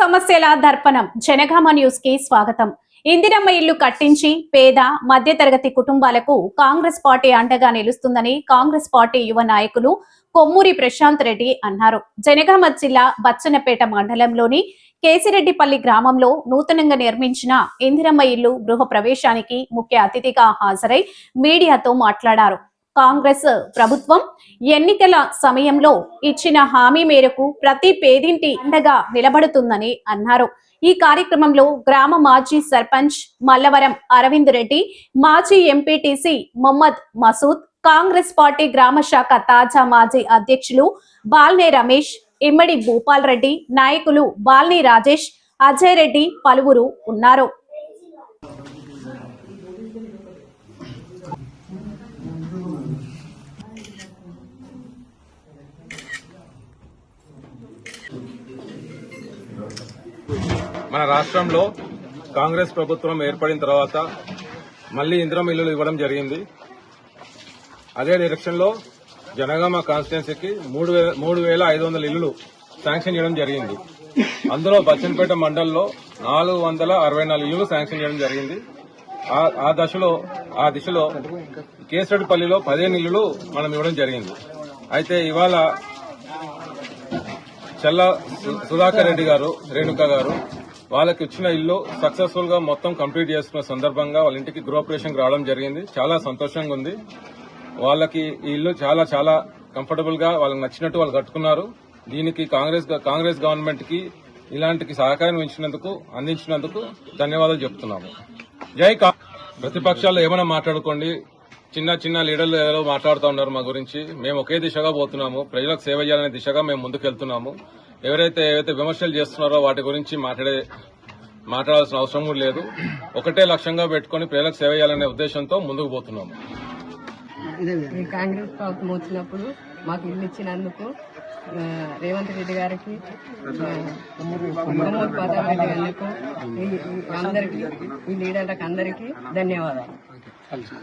సమస్యల దర్పణం. జనగామ న్యూస్కి స్వాగతం. ఇందిరమ్మ ఇల్లు కట్టించి పేద మధ్యతరగతి కుటుంబాలకు కాంగ్రెస్ పార్టీ అండగా నిలుస్తుందని కాంగ్రెస్ పార్టీ యువ నాయకులు కొమ్మూరి ప్రశాంత్ రెడ్డి అన్నారు. జనగామ జిల్లా బచ్చనపేట మండలంలోని కేసిరెడ్డిపల్లి గ్రామంలో నూతనంగా నిర్మించిన ఇందిరమ్మ ఇల్లు గృహ ప్రవేశానికి ముఖ్య అతిథిగా హాజరై మీడియాతో మాట్లాడారు. కాంగ్రెస్ ప్రభుత్వం ఎన్నికల సమయంలో ఇచ్చిన హామీ మేరకు ప్రతి పేదింటి అండగా నిలబడుతుందని అన్నారు. ఈ కార్యక్రమంలో గ్రామ మాజీ సర్పంచ్ మల్లవరం అరవింద్ రెడ్డి మాజీ ఎంపీటీసీ మొహమ్మద్ మసూద్ కాంగ్రెస్ పార్టీ గ్రామ శాఖ తాజా మాజీ అధ్యక్షులు బాల్నే రమేష్ ఇమ్మడి భూపాల్ రెడ్డి నాయకులు బాల్ని రాజేష్ అజయ్ రెడ్డి పలువురు ఉన్నారు. మన రాష్ట్రంలో కాంగ్రెస్ ప్రభుత్వం ఏర్పడిన తర్వాత మళ్ళీ ఇంద్రం ఇల్లులు ఇవ్వడం జరిగింది. అదే డైరెక్షన్లో జనగామ కాన్స్టిట్యున్సీకి మూడు వేల మూడు వేల ఐదు వందల ఇల్లులు శాంక్షన్ చేయడం జరిగింది. అందులో బచ్చన్పేట మండలంలో నాలుగు వందల అరవై నాలుగు ఇల్లులు శాంక్షన్ చేయడం జరిగింది. ఆ- ఆ దశలో ఆ దిశలో కేసరెడ్డిపల్లిలో పదిహేను ఇల్లులు మనం ఇవ్వడం జరిగింది. అయితే ఇవాళ చల్ల సుధాకర్ రెడ్డి గారు రేణుక గారు వాళ్ళకి ఇచ్చిన ఇల్లు సక్సెస్ఫుల్గా మొత్తం కంప్లీట్ చేసుకున్న సందర్భంగా వాళ్ళ ఇంటికి గృహప్రవేశం రావడం జరిగింది. చాలా సంతోషంగా ఉంది. వాళ్ళకి ఈ ఇల్లు చాలా చాలా కంఫర్టబుల్గా వాళ్ళకి నచ్చినట్టు వాళ్ళు కట్టుకున్నారు. దీనికి కాంగ్రెస్ కాంగ్రెస్ గవర్నమెంట్కి ఇలాంటి సహకారం ఇచ్చినందుకు అందించినందుకు ధన్యవాదాలు చెప్తున్నాము. జై ప్రతిపక్షాలు ఏమైనా మాట్లాడుకోండి. చిన్న చిన్న లీడర్లు మాట్లాడుతూ ఉన్నారు మా గురించి. మేము ఒకే దిశగా పోతున్నాము. ప్రజలకు సేవ చేయాలనే దిశగా మేము ముందుకెళ్తున్నాము. ఎవరైతే ఏవైతే విమర్శలు చేస్తున్నారో వాటి గురించి మాట్లాడే మాట్లాడాల్సిన అవసరం కూడా లేదు. ఒకటే లక్ష్యంగా పెట్టుకుని ప్రజలకు సేవ చేయాలనే ఉద్దేశంతో ముందుకు పోతున్నాము. ఈ కాంగ్రెస్ ప్రభుత్వం వచ్చినప్పుడు మాకు ఇల్లు ఇచ్చినందుకు ఆ, రేవంత్ రెడ్డి గారికి ఆ, కొమ్మూరు ప్రతాప్ రెడ్డి గారికి ఈ- ఈ అందరికీ ఈ లీడర్లకు అందరికీ ధన్యవాదాలు. 看什么？